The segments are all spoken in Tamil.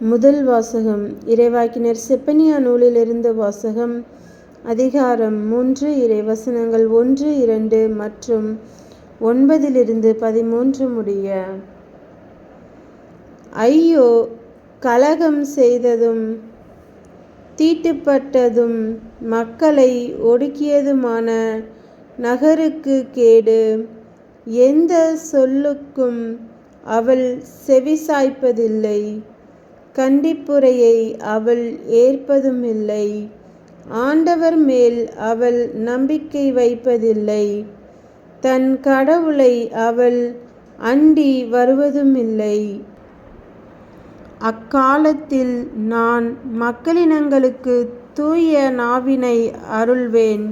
முதல் வாசகம் இறைவாக்கினர் செப்பனியா நூலிலிருந்து வாசகம் அதிகாரம் மூன்று இறைவசனங்கள் ஒன்று இரண்டு மற்றும் ஒன்பதிலிருந்து பதிமூன்று முடிய. ஐயோ கலகம் செய்ததும் தீட்டுப்பட்டதும் மக்களை ஒடுக்கியதுமான நகருக்கு கேடு எந்த சொல்லுக்கும் அவள் செவிசாய்ப்பதில்லை. கண்டிப்புரையை அவள் ஏற்பதுமில்லை. ஆண்டவர் மேல் அவள் நம்பிக்கை வைப்பதில்லை. தன் கடவுளை அவள் அண்டி வருவதுமில்லை. அக்காலத்தில் நான் மக்களினங்களுக்கு தூய நாவினை அருள்வேன்.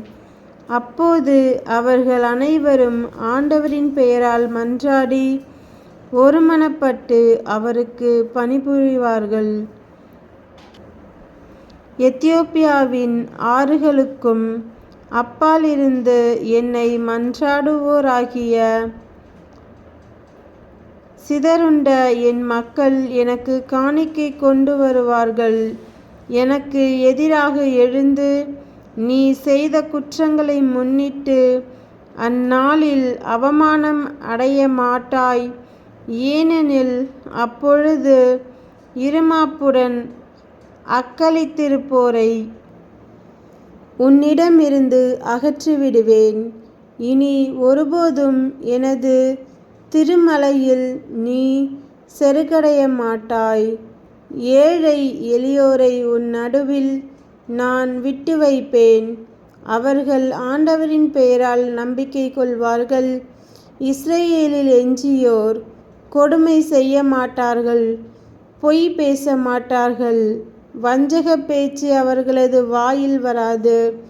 அப்போது அவர்கள் அனைவரும் ஆண்டவரின் பெயரால் மன்றாடி ஒருமனப்பட்டு அவருக்கு பணிபுரிவார்கள். எத்தியோப்பியாவின் ஆறுகளுக்கும் அப்பாலிருந்து என்னை மன்றாடுவோராகிய சிதறுண்ட என் மக்கள் எனக்கு காணிக்கை கொண்டு வருவார்கள். எனக்கு எதிராக எழுந்து நீ செய்த குற்றங்களை முன்னிட்டு அந்நாளில் அவமானம் அடைய மாட்டாய். ஏனெனில் அப்பொழுது இருமாப்புடன் அக்களித்திருப்போரை உன்னிடமிருந்து அகற்றிவிடுவேன். இனி ஒருபோதும் எனது திருமலையில் நீ செருகடைய மாட்டாய் ஏழை எளியோரை உன் நடுவில் நான் விட்டு வைப்பேன். அவர்கள் ஆண்டவரின் பெயரால் நம்பிக்கை கொள்வார்கள். இஸ்ரேலில் எஞ்சியோர் கொடுமை செய்ய மாட்டார்கள் பொய் பேச மாட்டார்கள். வஞ்சக பேச்சு அவர்களது வாயில் வராது.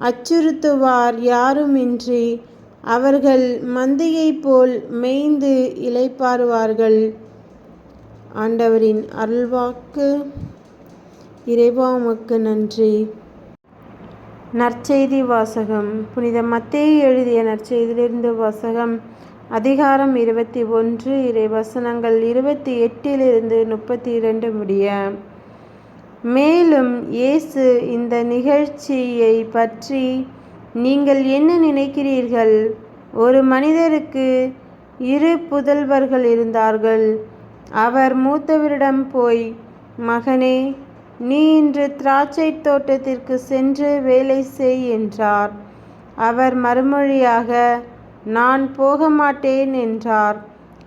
அச்சுறுத்துவார் யாருமின்றி. அவர்கள் மந்தையை போல் மேய்ந்து இளைப்பாறுவார்கள். ஆண்டவரின் அருள்வாக்கு இறைவாமக்கு நன்றி. நற்செய்தி வாசகம். புனித மத்தே எழுதிய நற்செய்தியிலிருந்து வாசகம். அதிகாரம் இருபத்தி ஒன்று இறை வசனங்கள் இருபத்தி எட்டிலிருந்து முப்பத்தி இரண்டு முடிய மேலும் இயேசு இந்த நிகழ்ச்சியை பற்றி நீங்கள் என்ன நினைக்கிறீர்கள்? ஒரு மனிதருக்கு இரு புதல்வர்கள் இருந்தார்கள். அவர் மூத்தவரிடம் போய் மகனே நீ இன்று திராட்சை தோட்டத்திற்கு சென்று வேலை செய் என்றார். அவர் மறுமொழியாக நான் போக மாட்டேன் என்றார்.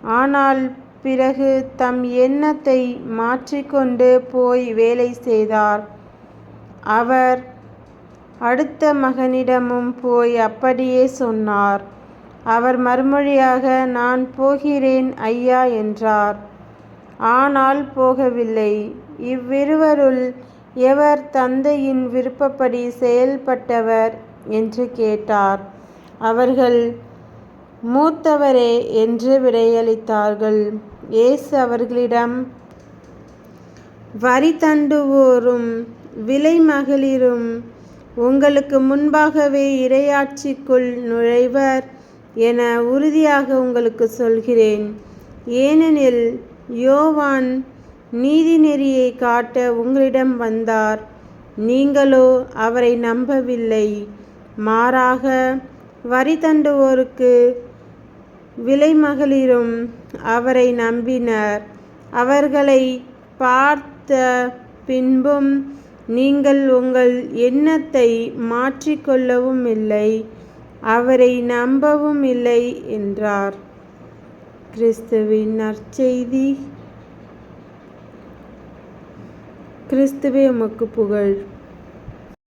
ஆனால் பிறகு தம் எண்ணத்தை மாற்றிக்கொண்டு போய் வேலை செய்தார். அவர் அடுத்த மகனிடமும் போய் அப்படியே சொன்னார். அவர் மறுமொழியாக நான் போகிறேன் ஐயா என்றார். ஆனால் போகவில்லை. இவ்விருவருள் எவர் தந்தையின் விருப்பப்படி செயல்பட்டவர்? என்று கேட்டார். அவர்கள் மூத்தவரே என்று விடையளித்தார்கள். இயேசு அவர்களிடம் வரி தண்டுவோரும் விலை மகளிரும் உங்களுக்கு முன்பாகவே இரையாட்சிக்குள் நுழைவர் என உறுதியாக உங்களுக்கு சொல்கிறேன். ஏனெனில் யோவான் நீதி நெறியை காட்ட உங்களிடம் வந்தார். நீங்களோ அவரை நம்பவில்லை. மாறாக வரி தண்டுவோருக்கு விலைமகளிரும் அவரை நம்பினர். அவர்களை பார்த்த பின்பும் நீங்கள் உங்கள் எண்ணத்தை மாற்றிக்கொள்ளவும் இல்லை. அவரை நம்பவும் இல்லை என்றார். கிறிஸ்துவின் நற்செய்தி. கிறிஸ்துவே உமக்கு புகழ்.